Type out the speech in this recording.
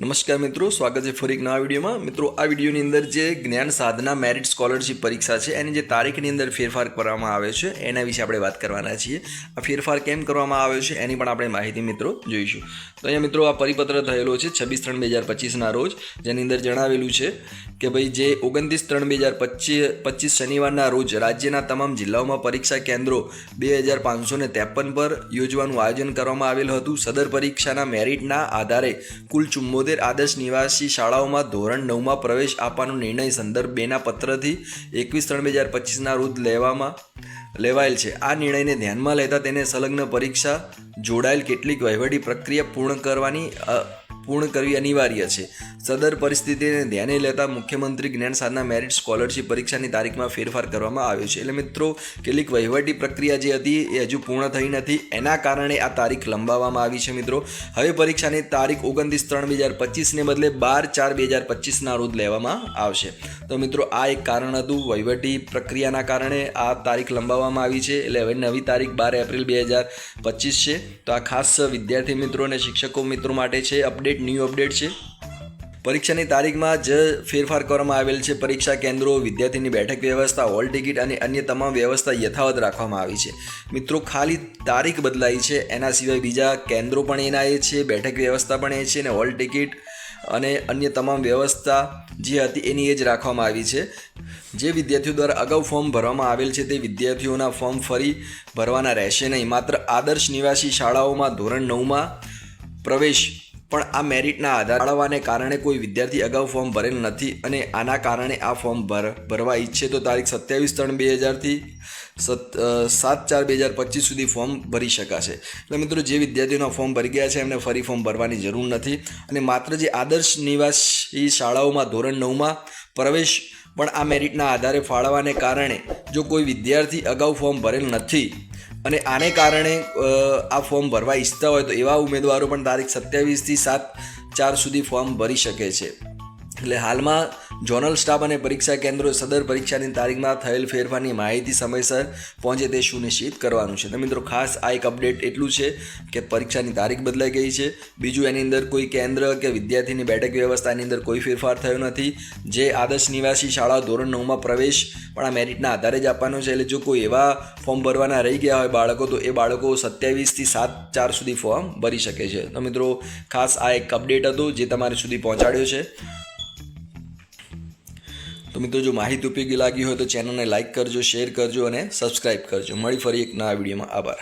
નમસ્કાર મિત્રો, સ્વાગત છે ફરી એક નવા વિડીયોમાં. મિત્રો, આ વિડીયોની અંદર જે જ્ઞાન સાધના મેરિટ સ્કોલરશિપ પરીક્ષા છે, એની જે તારીખની અંદર ફેરફાર કરવામાં આવે છે, એના વિશે આપણે વાત કરવાના છીએ. આ ફેરફાર કેમ કરવામાં આવ્યો છે, એની પણ આપણે માહિતી મિત્રો જોઈશું. તો અહીંયા મિત્રો, આ પરિપત્ર થયેલો છે છવ્વીસ ત્રણ બે હજાર પચીસના રોજ, જેની અંદર જણાવેલું છે કે ભાઈ, જે ઓગણત્રીસ ત્રણ બે હજાર પચીસ પચીસ શનિવારના રોજ રાજ્યના તમામ જિલ્લાઓમાં પરીક્ષા કેન્દ્રો બે હજાર પાંચસો ને ત્રેપન પર યોજવાનું આયોજન કરવામાં આવેલું હતું. સદર પરીક્ષાના મેરિટના આધારે કુલ ચુમ્મોતેર આદર્શ નિવાસી શાળાઓમાં ધોરણ નવમાં પ્રવેશ આપવાનો નિર્ણય સંદર્ભ બેના પત્રથી એકવીસ ત્રણ બે હજાર પચીસના રોજ લેવામાં લેવાયેલ છે. આ નિર્ણયને ધ્યાનમાં લેતા તેને સંલગ્ન પરીક્ષા જોડાયેલ કેટલીક વહીવટી પ્રક્રિયા પૂર્ણ કરવાની પૂર્ણ કરવી અનિવાર્ય છે. સદર પરિસ્થિતિને ધ્યાને લેતા મુખ્યમંત્રી જ્ઞાન સાધના મેરિટ સ્કોલરશિપ પરીક્ષાની તારીખમાં ફેરફાર કરવામાં આવ્યો છે. એટલે મિત્રો, કેટલીક વહીવટી પ્રક્રિયા જે હતી એ હજુ પૂર્ણ થઈ નથી. એના કારણે આ તારીખ લંબાવવામાં આવી છે મિત્રો. હવે પરીક્ષાની તારીખ ઓગણત્રીસ ત્રણ બે હજાર પચીસને બદલે બાર ચાર બે હજાર પચીસના રોજ લેવામાં આવશે. તો મિત્રો, આ એક કારણ હતું. વહીવટી પ્રક્રિયાના કારણે આ તારીખ લંબાવવામાં આવી છે. એટલે હવે નવી તારીખ બાર એપ્રિલ બે હજાર પચીસ છે. તો આ ખાસ વિદ્યાર્થી મિત્રો અને શિક્ષકો મિત્રો માટે છે અપડેટ. ન્યૂ અપડેટ છે. પરીક્ષાની તારીખમાં જ ફેરફાર કરવામાં આવેલ છે. પરીક્ષા કેન્દ્રો, વિદ્યાર્થીની બેઠક વ્યવસ્થા, હોલ ટિકિટ અને અન્ય તમામ વ્યવસ્થા યથાવત રાખવામાં આવી છે. મિત્રો, ખાલી તારીખ બદલાઈ છે. એના સિવાય બીજા કેન્દ્રો પણ એના એ છે, બેઠક વ્યવસ્થા પણ એ છે અને હોલ ટિકિટ અને અન્ય તમામ વ્યવસ્થા જે હતી એની એ જ રાખવામાં આવી છે. જે વિદ્યાર્થીઓ દ્વારા અગાઉ ફોર્મ ભરવામાં આવેલ છે તે વિદ્યાર્થીઓના ફોર્મ ફરી ભરવાના રહેશે નહીં. માત્ર આદર્શ નિવાસી શાળાઓમાં ધોરણ નવમાં પ્રવેશ પણ આ મેરિટના આધાર ફાળવવાને કારણે કોઈ વિદ્યાર્થી અગાઉ ફોર્મ ભરેલ નથી અને આના કારણે આ ફોર્મ ભર, ભરવા ઈચ્છે તો તારીખ સત્યાવીસ ત્રણ બે હજારથી સત ચાર બે હજાર પચીસ સુધી ફોર્મ ભરી શકાશે. એટલે મિત્રો, જે વિદ્યાર્થીઓના ફોર્મ ભરી ગયા છે, એમને ફરી ફોર્મ ભરવાની જરૂર નથી. અને માત્ર જે આદર્શ નિવાસી શાળાઓમાં ધોરણ નવમાં પ્રવેશ પણ આ મેરિટના આધારે ફાળવવાને કારણે જો કોઈ વિદ્યાર્થી અગાઉ ફોર્મ ભરેલ નથી અને આને કારણે આ ફોર્મ ભરવા ઈચ્છતા હોય તો એવા ઉમેદવારો પણ તારીખ સત્યાવીસથી સાત ચાર સુધી ફોર્મ ભરી શકે છે. એટલે હાલમાં જોનલ સ્ટાફ અને પરીક્ષા કેન્દ્રો સદર પરીક્ષાની તારીખમાં થયેલ ફેરફારની માહિતી સમયસર પહોંચે તે સુનિશ્ચિત કરવાનું છે. તો મિત્રો, ખાસ આ એક અપડેટ એટલું છે કે પરીક્ષાની તારીખ બદલાઈ ગઈ છે. બીજું, એની અંદર કોઈ કેન્દ્ર કે વિદ્યાર્થીની બેઠક વ્યવસ્થાની અંદર કોઈ ફેરફાર થયો નથી. જે આદર્શ નિવાસી શાળા ધોરણ નવમાં પ્રવેશ પણ આ મેરિટના આધારે જ આપવાનો છે. એટલે જો કોઈ એવા ફોર્મ ભરવાના રહી ગયા હોય બાળકો, તો એ બાળકો સત્યાવીસથી સાત ચાર સુધી ફોર્મ ભરી શકે છે. તો મિત્રો, ખાસ આ એક અપડેટ હતું જે તમારે સુધી પહોંચાડ્યો છે. તો મિત્રો, જો માહિતી ઉપયોગી લાગી હોય તો ચેનલને લાઇક કરજો શેર કરજો અને સબસ્ક્રાઇબ કરજો. મળી ફરી એક નવા વિડીયોમાં. આભાર.